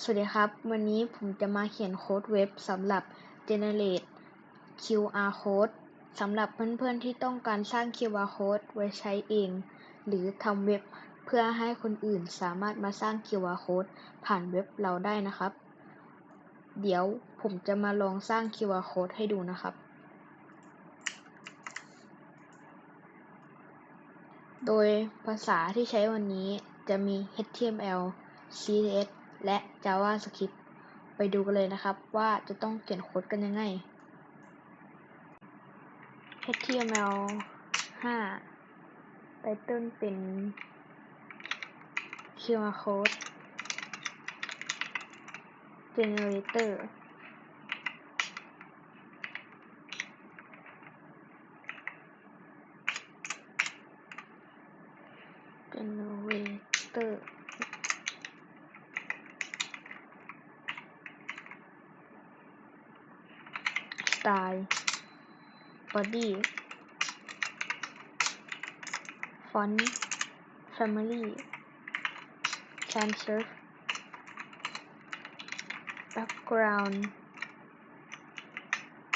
สวัสดีครับ วันนี้ผมจะมาเขียนโค้ดเว็บสำหรับ generate QR code สำหรับเพื่อนๆที่ต้องการสร้าง QR code ไว้ใช้เอง หรือทำเว็บเพื่อให้คนอื่นสามารถมาสร้าง QR code ผ่านเว็บเราได้นะครับ เดี๋ยวผมจะมาลองสร้าง QR code ให้ดูนะครับ โดยภาษาที่ใช้วันนี้จะมี HTML CSS และ JavaScript ไปดูกันเลยนะครับ ว่าจะต้องเขียนโค้ดกันยังไง HTML 5 ไปต้นเป็น QR code generator วดีฟอนต์แฟมิลี่แคนเซอร์แบ็กกราวน์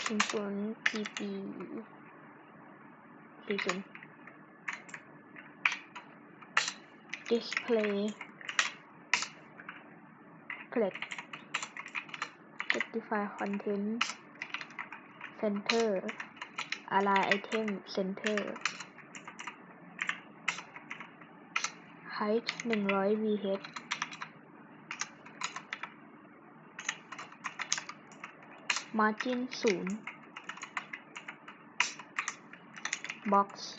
ศินยอศูนย์พีปีสี่ศนย์ display plate specify content center อะไรไอเทมเซนเตอร์ไ e ท์หนึ่งร้อย vh มาร์จินศูนย์บ็อกซ์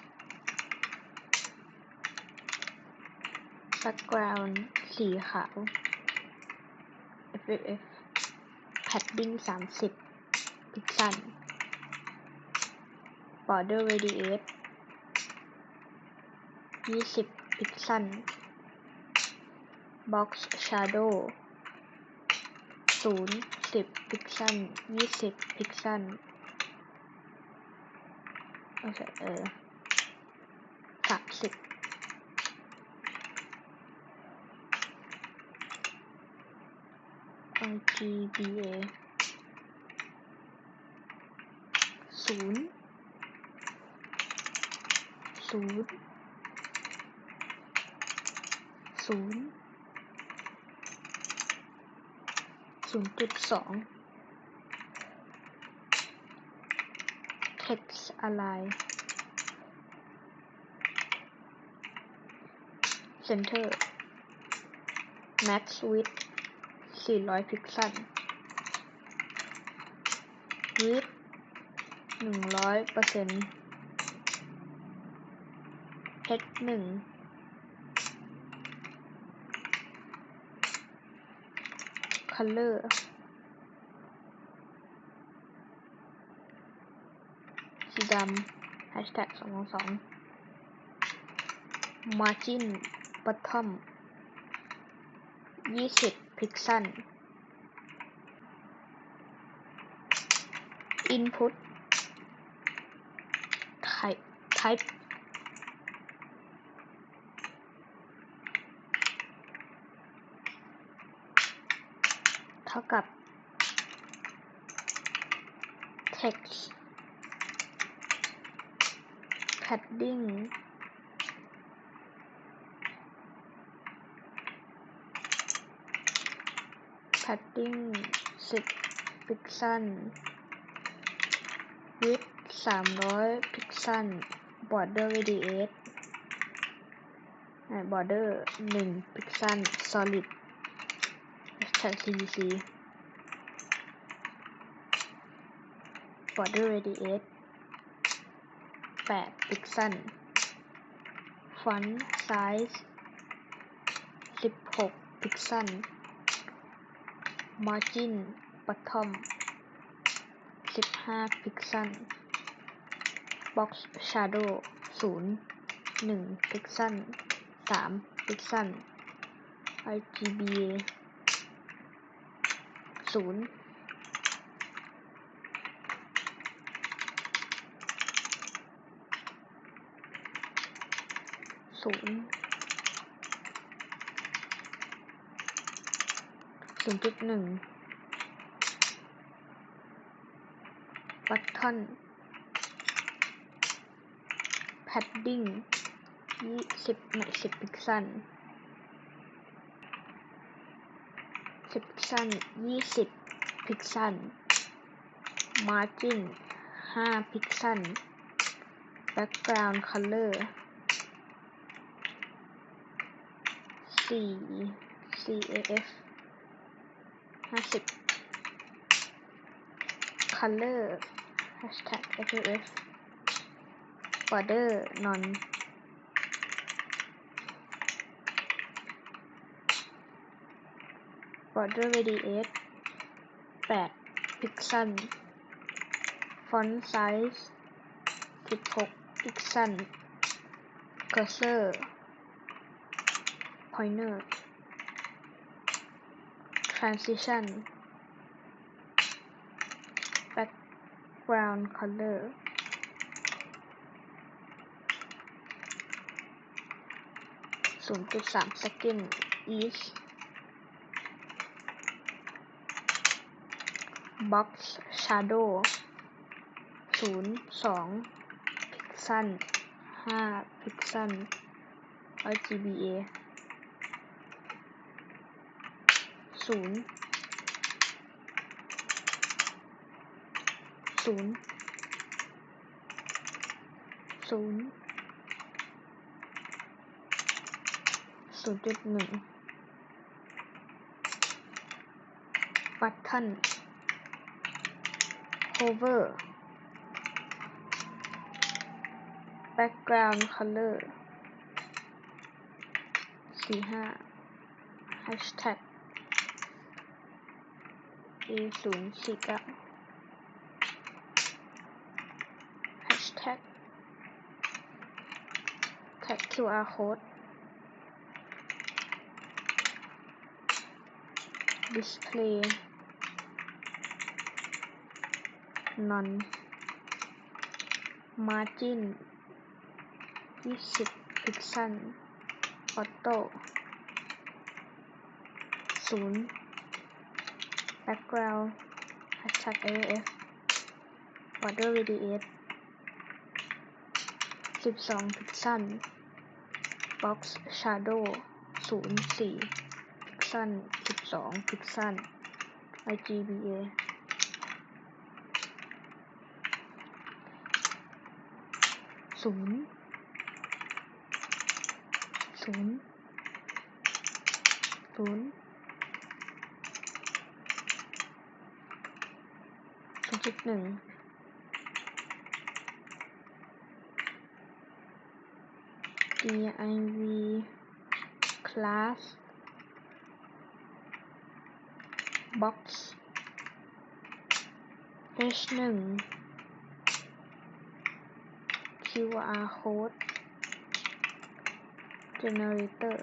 แบ็กราวน์สีขาวเอฟเอฟแพดดิ้งสามสิบพิกซัล border radius 20พิกเซล box shadow 0 10พิกเซล20พิกเซลโอเค เออ30 RGBA ศูนย์ศูนย์ศูนย์ศูนย์จุดสอง text align center max width 400พิกเซล width 100เปอร์เซ็นพชรหนึ่งคัลเลอร์สีดำแฮชแท็กสองสองมาจินปัตทอมยี่สิบพิกซันอินพุตไทป์ท่ากับ text padding แพดดิ้งสิบพิกซัลวิดสามร้อยพิกซัลบอร์เดอร์วีดีเอสบอร์เดอร์หนึ่งพิกซัล solid แท็ก PVC border radius 8 pixel font size 16 pixel margin bottom 15 pixel box shadow 0 1 pixel 3 pixel RGBA ศูนย์ศูนย์ศูนย์จุดหนึ่งบัตทอนแพดดิ้งยี่สิบหน่วสิบพิกซันสิบสั้นยี่สิบพิกซัลมาร์จิ้นห้าพิกซัลแบ็กกราวน์คัลเลอร์สี่ CAF ห้าสิบ color hashtag FF border non border radius 8 p i x e l ล font size 16 p i x e l ล cursor pointer transition background color 0.3 second each บ็อกซ์ชาร์โดศูนย์สองพิกซัลห้าพิกซัล RGBA ศูนย์ศูนย์ศูนย์ศูนย์จุดหนึ่งบัตทัน cover background color สี่ห้า hashtag a ศูนย์สี่เก้า hashtag tag qr code display none margin 20 pixel auto 0 background hashtag AF border radius 12 pixel box shadow 04 pixel 12 pixel IGBA ศูนย์ศูนย์ศูนย์ศจุดหนึ่งดีไอวีคลาสบ็อก H หนึ่ง QR code generator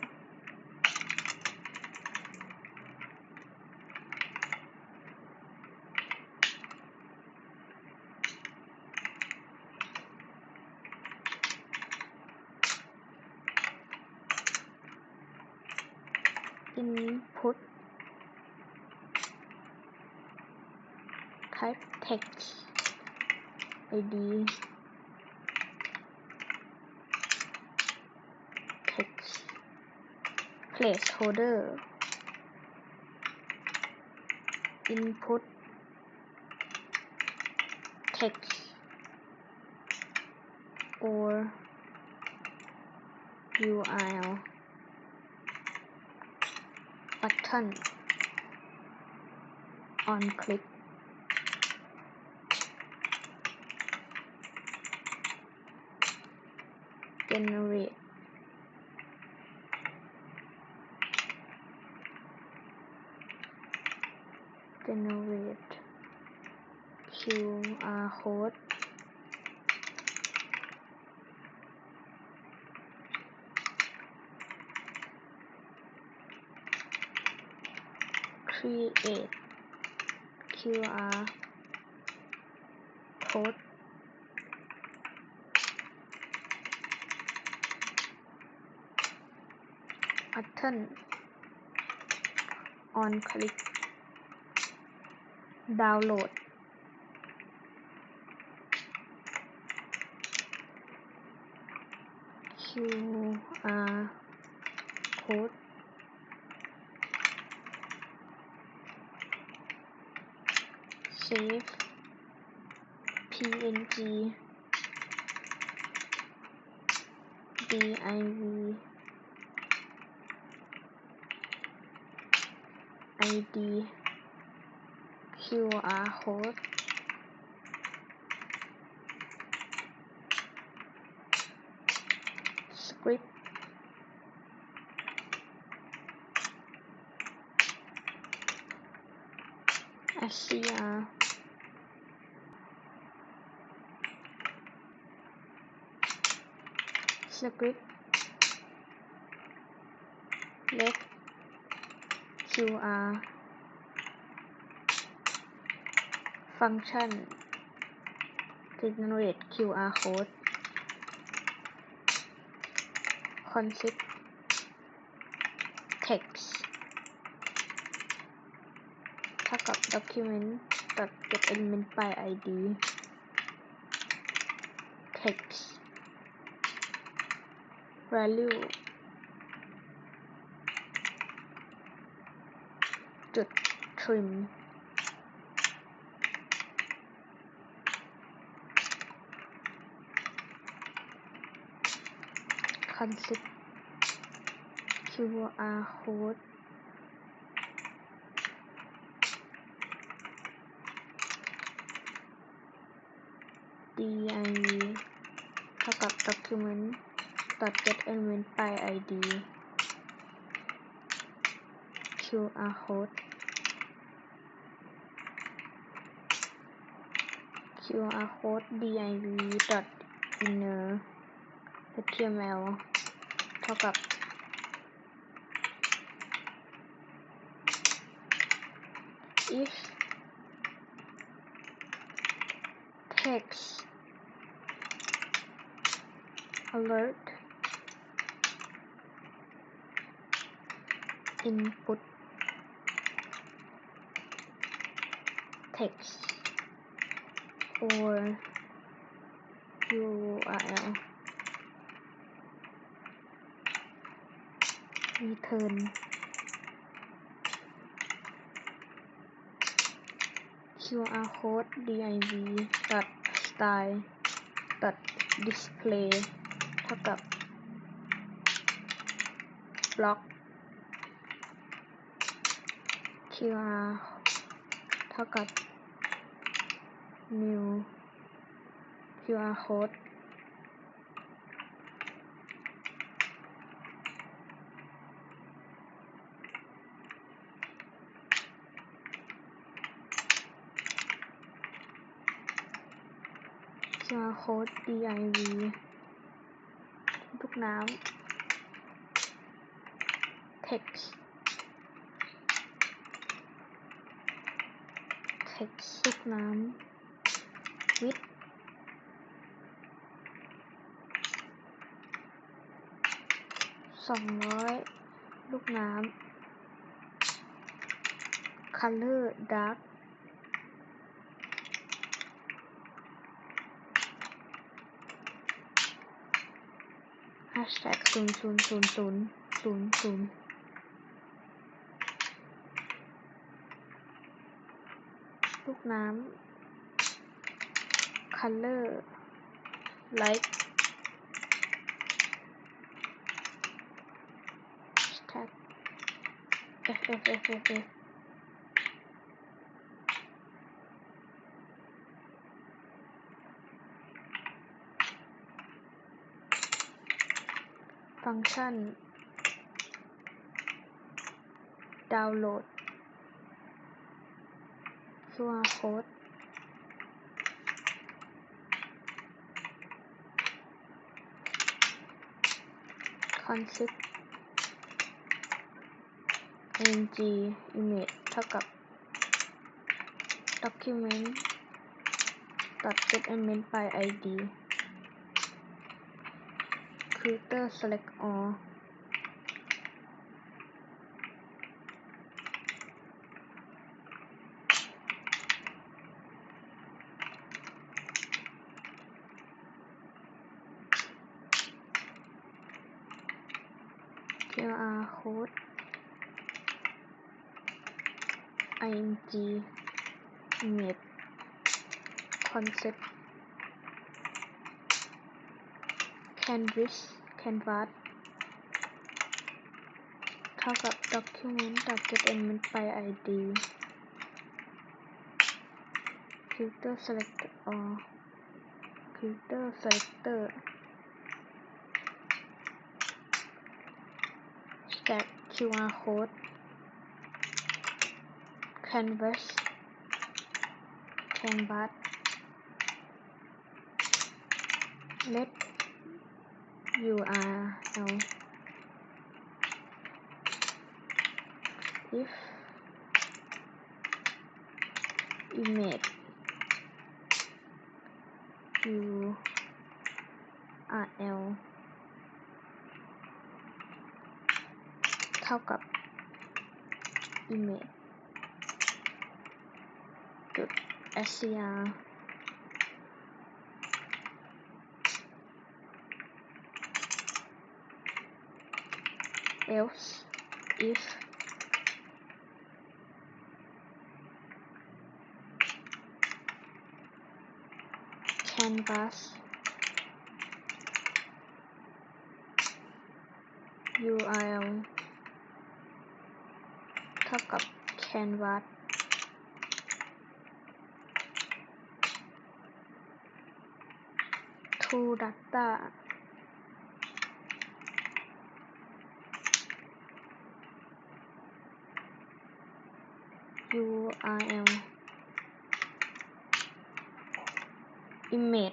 input type text ID placeholder input text or UI button on click generate generate QR code create QR code button on click ดาวน์โหลดคิวอาร์โค้ดเซฟพีเอ็นจีดีไอวีไอดี QR code script SCR script let QR ฟังก์ชัน generate QR code concept text เท่ากับ document ตัด get element by id text value จุด trim concept QR code ดีไอเท่ากับ document dot get element by id QR code QR code div dot inner html hook up. If text alert input text or URL รีเทิร์นคิวอาร์โค้ดดีไอวีตัดสไตล์ตัดดิสเพลย์เท่ากับบล็อก QR เท่ากับ new QR code เจอโค้ด div ทุกน้ำ text text ทุกน้ำ with สองร้อยลูกน้ำ color dark ชแท็กศูนย์ศูนย์ศูนย์ศูนย์ศูนย์ศูนย์ลูกน้ำคัลเลอร์ไลท์แท็ก F F F F F ฟังก์ชันดาวน์โหลดตัวโค้ดคอนซิปเอ็นจีอิมเมจเท่ากับด็อกิเมนต์ตัด s e ม e m e ไปไอดี m p u t e r select all QR code ing net concept canvas canvas เท่ากับ document get element by id filter s e l e c t all filter selector stack qr code canvas canvas let url if image url เท่ากับ image จุด str else if canvas URL เท่ากับ canvas to data url image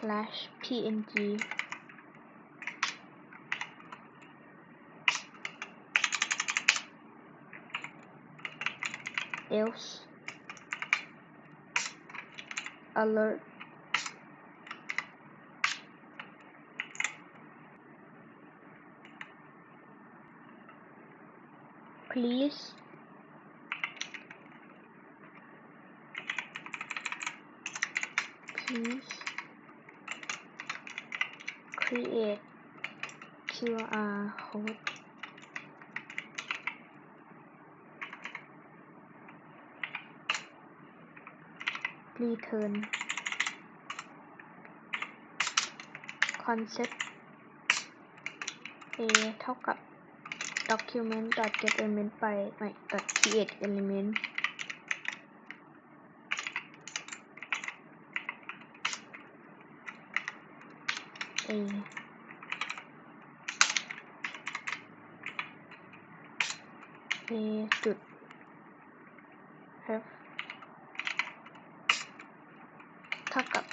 slash png else alert please please create QR code return concept a เท่ากับ document get element ไปไม่ create element เอเอจุด h e เท่ากับ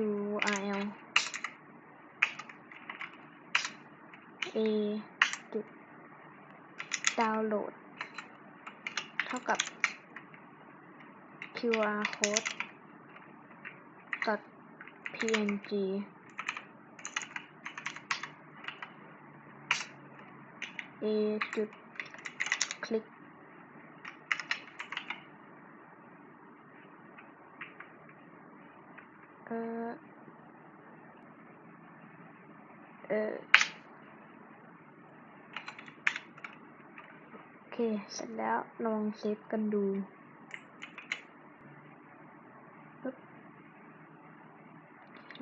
URL a ดาวน์โหลดเท่ากับ QR code .png A. จุดคลิกเสร็จแล้วลองเซฟกันดู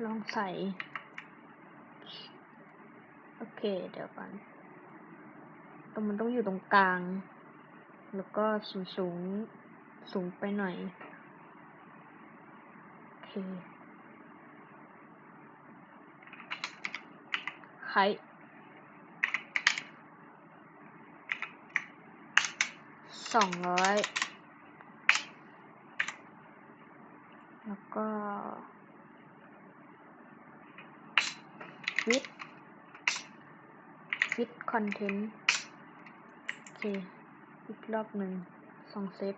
ลองใส่ โอเค เดี๋ยวก่อนตรงมันต้องอยู่ตรงกลาง แล้วก็สูงสูงสูงไปหน่อย โอเคไข่สองร้อย แล้วก็วิดวิดคอนเทนต์โอเคอีกรอบหนึ่งสองเซต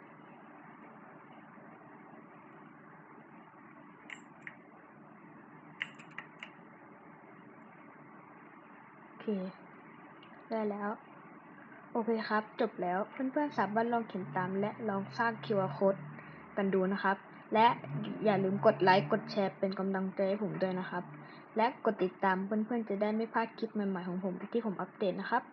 โอเค ได้แล้วโอเคครับ จบแล้วเพื่อนๆ สามารถลองเขียนตามและลองสร้าง QR code กันดูนะครับ และอย่าลืมกดไลค์กดแชร์เป็นกำลังใจให้ผมด้วยนะครับ และกดติดตามเพื่อนๆ จะได้ไม่พลาดคลิปใหม่ๆ ของผมที่ผมอัปเดตนะครับ